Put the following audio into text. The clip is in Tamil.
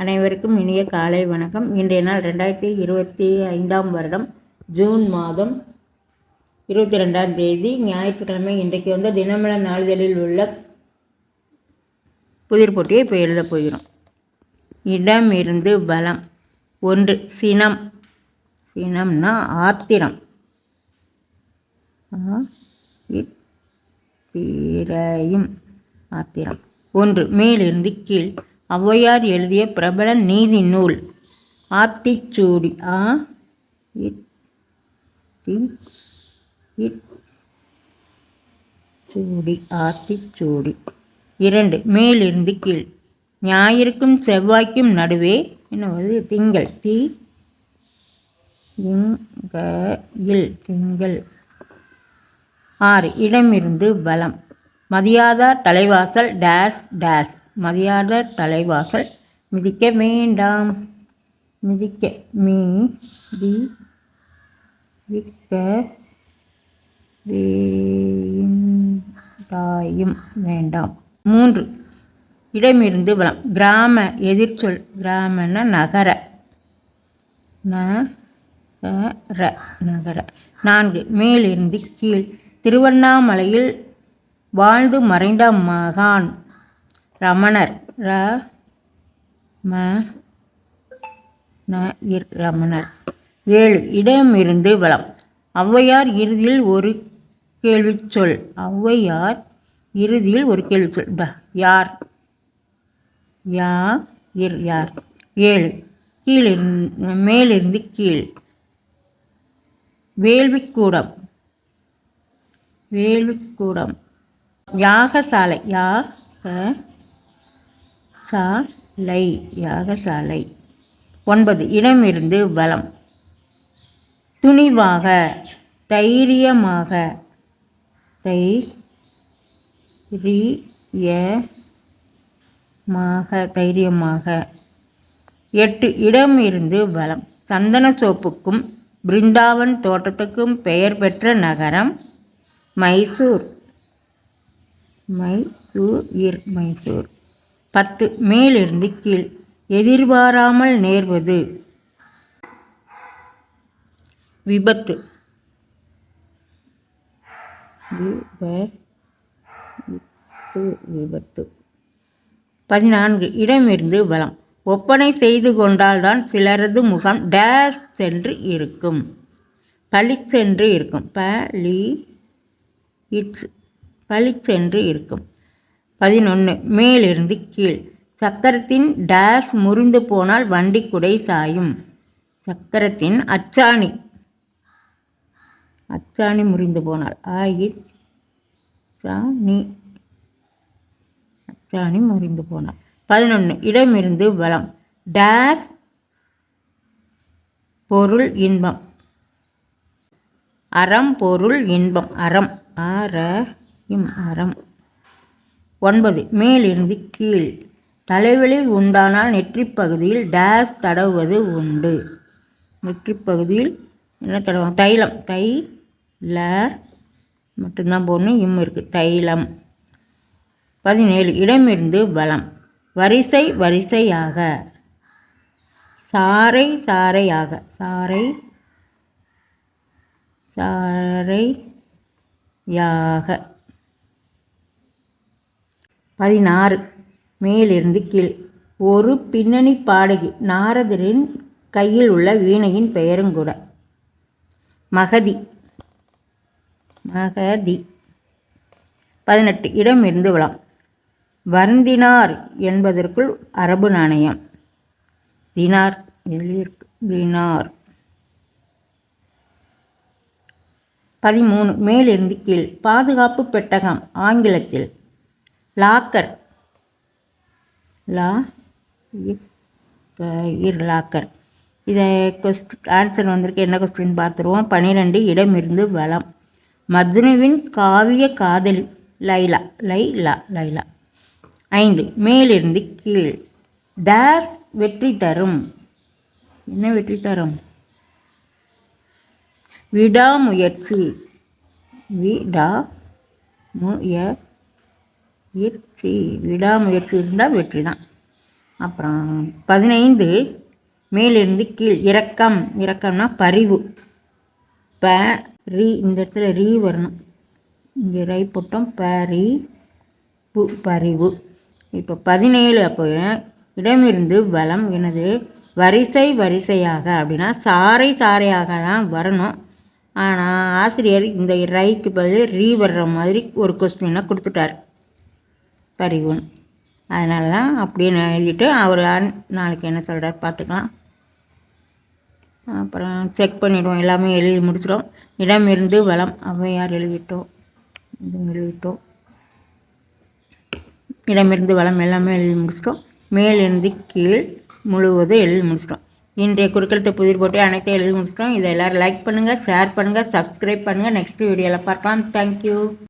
அனைவருக்கும் இனிய காலை வணக்கம். இன்றைய நாள் ரெண்டாயிரத்தி இருபத்தி ஐந்தாம் வருடம் ஜூன் மாதம் இருபத்தி ரெண்டாம் தேதி. ஞாயிற்றுக்கிழமை இன்றைக்கு வந்து தினமல நாளிதழில் உள்ள புதிர் போட்டியை இப்போ எழுத போகிறோம். இடம் இருந்து பலம். ஒன்று சினம். சினம்னா ஆத்திரம். ஆத்திரம். ஒன்று மேலிருந்து கீழ். ஔவையார் எழுதிய பிரபல நீதி நூல். ஆத்திச்சூடி. ஆ? தி சூடி ஆத்திச்சூடி. இரண்டு மேலிருந்து கீழ். ஞாயிற்கும் செவ்வாய்க்கும் நடுவே என்ன திங்கள். தி இல் திங்கள். ஆறு இடமிருந்து பலம். மதியாதார் தலைவாசல் டேஷ் டேஷ். மதியாதார் தலைவாசல். மிதிக்க வேண்டாம். மிதிக்க மீ தி விக்க வேண்டாயும் வேண்டாம். மூன்று இடமிருந்து வளம். கிராம எதிர்ச்சொல். கிராமன நகர. நகர நகர. நான்கு மேலிருந்து கீழ். திருவண்ணாமலையில் வாழ்ந்து மறைந்த மகான். ரமணர். ர ம ந இர் ரமணர். ஏழு இடமிருந்து வளம். ஔவையார் இறுதியில் ஒரு கேள்வி சொல் ஔவையார் இறுதியில் ஒரு கேள்வி சொல் ப யார்? யா இர் யார்? ஏழு கீழிரு மேலிருந்து கீழ். வேள்விக்கூடம். வேள்விக்கூடம். யாகசாலை. யாக சாலை யாகசாலை. ஒன்பது இடமிருந்து பலம் துணிவாக தைரியமாக தை மாக தைரியமாக. எட்டு இடம் இருந்து பலம் சந்தன சோப்புக்கும் பிருந்தாவன் தோட்டத்துக்கும் பெயர் பெற்ற நகரம் மைசூர். மைசூர் இர் மைசூர். பத்து. மேலிருந்து கீழ். எதிர்பாராமல் நேர்வது. விபத்து. விபத்து பதினான்கு. இடமிருந்து பலம் ஒப்பனை செய்து கொண்டால்தான் சிலரது முகம் டேஸ் சென்று இருக்கும். பளிச்சென்று இருக்கும். பலி இச் பளிச்சென்று இருக்கும். பதினொன்று மேலிருந்து கீழ். சக்கரத்தின் டேஷ் முறிந்து போனால் வண்டி குடை சாயும். சக்கரத்தின் அச்சாணி. அச்சாணி முறிந்து போனால். ஆகி சாணி அச்சாணி முறிந்து போனால். பதினொன்று இடமிருந்து பலம் டேஷ் பொருள் இன்பம். அறம் பொருள் இன்பம். அறம். ஆர இம் அறம். ஒன்பது. மேலிருந்து கீழ். தலைவலி உண்டானால் நெற்றிப் பகுதியில் டேஸ் தடவுவது உண்டு. நெற்றிப் பகுதியில் என்ன தடவும் தைலம். தை ல மட்டும்தான் போடணும். இம் இருக்குது தைலம். பதினேழு. இடமிருந்து பலம் வரிசை வரிசையாக. சாறை சாறையாக. சாறை சாறையாக. பதினாறு. மேலிருந்து கீழ். ஒரு பின்னணி பாடகி நாரதரின் கையில் உள்ள வீணையின் பெயரும் கூட. மகதி. மகதி. பதினெட்டு. இடம் இருந்து விழாம் வருந்தினார் என்பதற்குள் அரபு நாணயம். தினார். தினார். பதிமூணு. மேலிருந்து கீழ். பாதுகாப்பு பெட்டகம் ஆங்கிலத்தில். லாக்கர் லா இர் லாக்கர் இதை கொஸ்ட் ஆன்சர் வந்திருக்கு. என்ன கொஸ்டின் பார்த்துருவோம். பன்னிரெண்டு இடமிருந்து வளம் மத்னுவின் காவிய காதலி லைலா லைலா லைலா. ஐந்து மேலிருந்து கீழ். டேஸ் வெற்றி தரும். என்ன வெற்றி தரும்? விடாமுயற்சி. விடா முய முயற்சி விடாமுயற்சி இருந்தால் வெற்றி தான் அப்புறம் பதினைந்து மேலிருந்து கீழ் இறக்கம் இறக்கம்னா பரிவு. ப ரீ இந்த இடத்துல ரீ வரணும். இங்கே ரை போட்டோம். பரி பு பரிவு. இப்போ பதினேழு அப்போ இடமிருந்து வளம் எனது வரிசை வரிசையாக அப்படின்னா சாறை சாறையாக தான் வரணும். ஆனால் ஆசிரியர் இந்த ரைக்கு பதில் ரீ வர்ற மாதிரி ஒரு கொஸ்டினை கொடுத்துட்டார். பரிவுன்னு அதனால தான் அப்படியே நான் எழுதிட்டு அவர் நாளைக்கு என்ன சொல்கிறார் பார்த்துக்கலாம். அப்புறம் செக் பண்ணிவிடுவோம் எல்லாமே எழுதி முடிச்சிடும் இடம் இருந்து வளம். ஔவையார் எழுதிட்டோம் எழுதிட்டோம் இடமிருந்து வளம் எல்லாமே எழுதி முடிச்சிட்டோம். மேலிருந்து கீழ் முழுவதும் எழுதி முடிச்சிட்டோம். இன்றைய குறுக்கெழுத்து புதிர் போட்டு அனைத்தையும் எழுதி முடிச்சிட்டோம். இதை எல்லோரும் லைக் பண்ணுங்கள் ஷேர் பண்ணுங்கள் சப்ஸ்கிரைப் பண்ணுங்கள் நெக்ஸ்ட் வீடியோவில் பார்க்கலாம். தேங்க்யூ